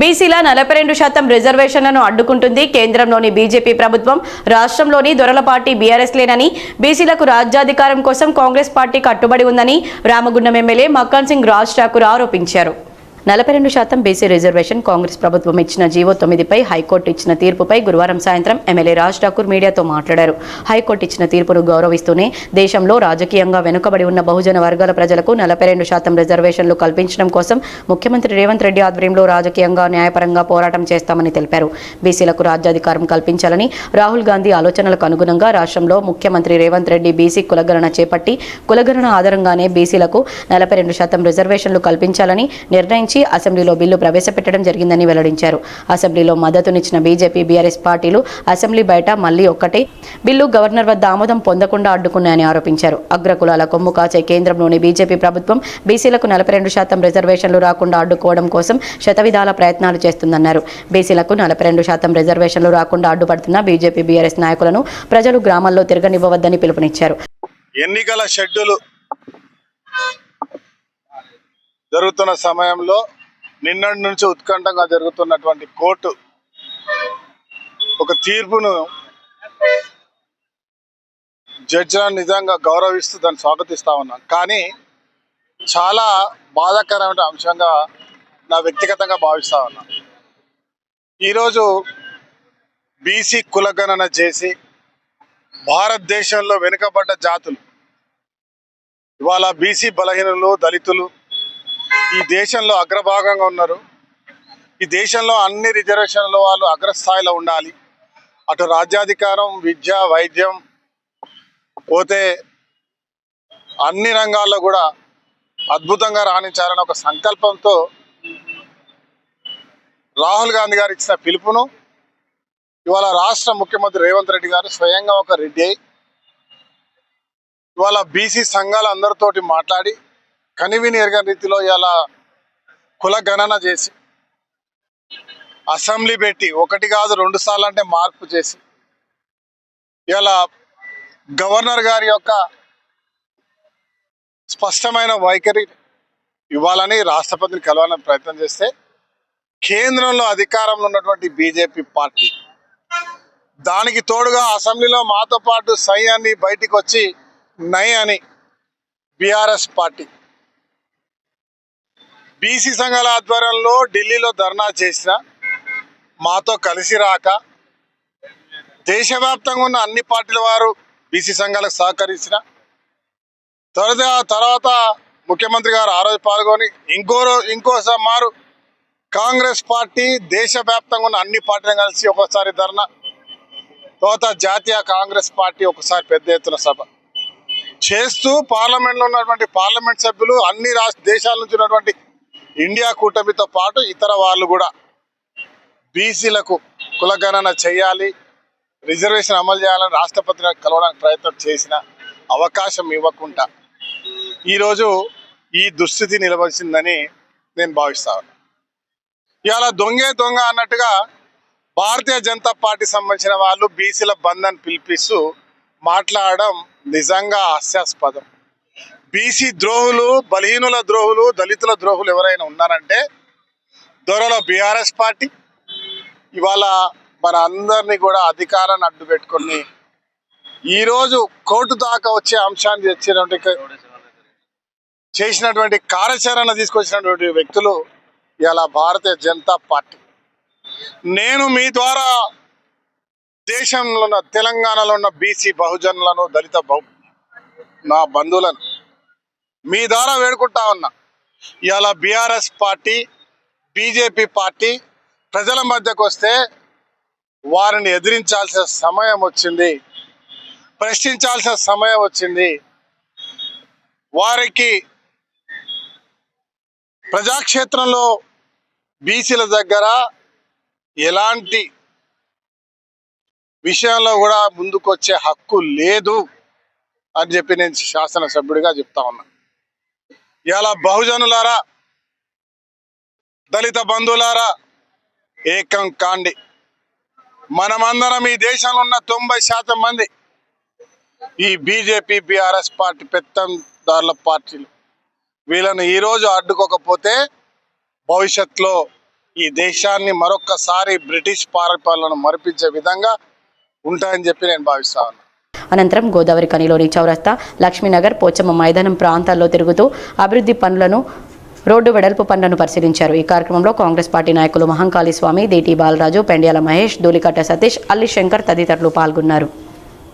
బీసీల నలభై రెండు శాతం రిజర్వేషన్లను అడ్డుకుంటుంది కేంద్రంలోని బీజేపీ ప్రభుత్వం. రాష్ట్రంలోని దొరల పార్టీ బీఆర్ఎస్ లేనని బీసీలకు రాజ్యాధికారం కోసం కాంగ్రెస్ పార్టీ కట్టుబడి ఉందని రామగుండం ఎమ్మెల్యే మక్కన్ సింగ్ రాజ్ ఠాకూర్ ఆరోపించారు. నలభై రెండు శాతం బీసీ రిజర్వేషన్ కాంగ్రెస్ ప్రభుత్వం ఇచ్చిన జీవో తొమ్మిదిపై హైకోర్టు ఇచ్చిన తీర్పుపై గురువారం సాయంత్రం ఎమ్మెల్యే రాజ్ ఠాకూర్ మీడియాతో మాట్లాడారు. హైకోర్టు ఇచ్చిన తీర్పును గౌరవిస్తూనే దేశంలో రాజకీయంగా వెనుకబడి ఉన్న బహుజన వర్గాల ప్రజలకు నలభై రెండు శాతం రిజర్వేషన్లు కల్పించడం కోసం ముఖ్యమంత్రి రేవంత్ రెడ్డి ఆధ్వర్యంలో రాజకీయంగా న్యాయపరంగా పోరాటం చేస్తామని తెలిపారు. బీసీలకు రాజ్యాధికారం కల్పించాలని రాహుల్ గాంధీ ఆలోచనలకు అనుగుణంగా రాష్ట్రంలో ముఖ్యమంత్రి రేవంత్ రెడ్డి బీసీ కులగణన చేపట్టి కులగణన ఆధారంగానే బీసీలకు నలభై రెండు శాతం రిజర్వేషన్లు కల్పించాలని నిర్ణయించి అసెంబ్లీలో బిల్లు ప్రవేశపెట్టడం జరిగిందని వెల్లడించారు. అసెంబ్లీలో మద్దతునిచ్చిన బీజేపీ బీఆర్ఎస్ పార్టీలు అసెంబ్లీ బయట మళ్ళీ ఒక్కటే బిల్లు గవర్నర్ వద్ద ఆమోదం పొందకుండా అడ్డుకున్నాయని ఆరోపించారు. అగ్రకులాల కొమ్ము కాచే కేంద్రంలోని బీజేపీ ప్రభుత్వం బీసీలకు నలభై రెండు శాతం రిజర్వేషన్లు రాకుండా అడ్డుకోవడం కోసం శతవిధాల ప్రయత్నాలు చేస్తుందన్నారు. బీసీలకు నలభై రెండు శాతం రిజర్వేషన్లు రాకుండా అడ్డుపడుతున్న బీజేపీ బీఆర్ఎస్ నాయకులను ప్రజలు గ్రామాల్లో తిరగనివ్వవద్దని పిలుపునిచ్చారు. ఎన్నికల షెడ్యూల్ జరుగుతున్న సమయంలో నిన్నటి నుంచి ఉత్కంఠంగా జరుగుతున్నటువంటి కోర్టు ఒక తీర్పును జడ్జిలను నిజంగా గౌరవిస్తూ దాన్ని స్వాగతిస్తా ఉన్నాం. కానీ చాలా బాధాకరమైన అంశంగా నా వ్యక్తిగతంగా భావిస్తా ఉన్నా. ఈరోజు బీసీ కులగణన చేసి భారతదేశంలో వెనుకబడ్డ జాతులు ఇవాళ బీసీ బలహీనులు దళితులు ఈ దేశంలో అగ్రభాగంగా ఉన్నారు. ఈ దేశంలో అన్ని రిజర్వేషన్ల వాళ్ళు అగ్రస్థాయిలో ఉండాలి. అటు రాజ్యాధికారం విద్య వైద్యం పోతే అన్ని రంగాల్లో కూడా అద్భుతంగా రాణించాలని ఒక సంకల్పంతో రాహుల్ గాంధీ గారు ఇచ్చిన పిలుపును ఇవాళ రాష్ట్ర ముఖ్యమంత్రి రేవంత్ రెడ్డి గారు స్వయంగా ఒక రెడ్డి అయి ఇవాళ బీసీ సంఘాలు అందరితోటి మాట్లాడి కనివిని ఎరగని రీతిలో ఇలా కుల గణన చేసి అసెంబ్లీ పెట్టి ఒకటి కాదు రెండు సార్లు అంటే మార్పు చేసి ఇలా గవర్నర్ గారి యొక్క స్పష్టమైన వైఖరి ఇవ్వాలని రాష్ట్రపతిని కలవాలని ప్రయత్నం చేస్తే కేంద్రంలో అధికారంలో ఉన్నటువంటి బీజేపీ పార్టీ దానికి తోడుగా అసెంబ్లీలో మాతో పాటు సై అని బయటికి వచ్చి నై అని బీఆర్ఎస్ పార్టీ బీసీ సంఘాల ఆధ్వర్యంలో ఢిల్లీలో ధర్నా చేసిన మాతో కలిసి రాక దేశవ్యాప్తంగా ఉన్న అన్ని పార్టీల వారు బీసీ సంఘాలకు సహకరించిన తర్వాత తర్వాత ముఖ్యమంత్రి గారు ఆ రోజు పాల్గొని ఇంకో రో- ఇంకోసారి మారు కాంగ్రెస్ పార్టీ దేశవ్యాప్తంగా ఉన్న అన్ని పార్టీలను కలిసి ఒకసారి ధర్నా తర్వాత జాతీయ కాంగ్రెస్ పార్టీ ఒకసారి పెద్ద ఎత్తున సభ చేస్తూ పార్లమెంట్లో ఉన్నటువంటి పార్లమెంట్ సభ్యులు అన్ని రాష్ట్ర దేశాల నుంచి ఉన్నటువంటి ఇండియా కూటమితో పాటు ఇతర వాళ్ళు కూడా బీసీలకు కులగణన చేయాలి రిజర్వేషన్ అమలు చేయాలని రాష్ట్రపతిని కలవడానికి ప్రయత్నం చేసిన అవకాశం ఇవ్వకుండా ఈరోజు ఈ దుస్థితి నిలవలసిందని నేను భావిస్తాను ఇవాళ దొంగే దొంగ అన్నట్టుగా భారతీయ జనతా పార్టీ సంబంధించిన వాళ్ళు బీసీల బంధన్ పిలిపిస్తూ మాట్లాడడం నిజంగా హాస్యాస్పదం. బీసీ ద్రోహులు బలహీనుల ద్రోహులు దళితుల ద్రోహులు ఎవరైనా ఉన్నారంటే దొరలో బీఆర్ఎస్ పార్టీ. ఇవాళ మన అందరినీ కూడా అధికారాన్ని అడ్డు పెట్టుకొని ఈరోజు కోర్టు దాకా వచ్చే అంశాన్ని తెచ్చినటువంటి చేసినటువంటి కార్యాచరణ తీసుకొచ్చినటువంటి వ్యక్తులు ఇలా భారతీయ జనతా పార్టీ. నేను మీ ద్వారా దేశంలో ఉన్న తెలంగాణలో ఉన్న బీసీ బహుజనులను దళిత బహు నా బంధువులను మీ ద్వారా వేడుకుంటా ఉన్నా. ఇవాళ బీఆర్ఎస్ పార్టీ బీజేపీ పార్టీ ప్రజల మధ్యకు వస్తే వారిని ఎదిరించాల్సిన సమయం వచ్చింది. ప్రశ్నించాల్సిన సమయం వచ్చింది. వారికి ప్రజాక్షేత్రంలో బీసీల దగ్గర ఎలాంటి విషయంలో కూడా ముందుకొచ్చే హక్కు లేదు అని చెప్పి నేను శాసనసభ్యుడిగా చెప్తా ఉన్నా. ఇలా బహుజనులారా దళిత బంధువులారా ఏకం కాండి. మనమందరం ఈ దేశంలో ఉన్న తొంభై శాతం మంది ఈ బీజేపీ బీఆర్ఎస్ పార్టీ పెత్తందారుల పార్టీలు. వీళ్ళను ఈరోజు అడ్డుకోకపోతే భవిష్యత్తులో ఈ దేశాన్ని మరొక్కసారి బ్రిటిష్ పరిపాలన మరిపించే విధంగా ఉంటాయని చెప్పి నేను భావిస్తాను అనంతరం గోదావరి కనిలోని చౌరస్తా లక్ష్మీనగర్ పోచమ్మ మైదానం ప్రాంతాల్లో తిరుగుతూ అభివృద్ధి పనులను రోడ్డు వెడల్పు పనులను పరిశీలించారు. ఈ కార్యక్రమంలో కాంగ్రెస్ పార్టీ నాయకులు మహంకాళి స్వామి దేటి బాలరాజు పెండ్యాల మహేష్ ధూలికట్ట సతీష్ అల్లి శంకర్ తదితరులు పాల్గొన్నారు.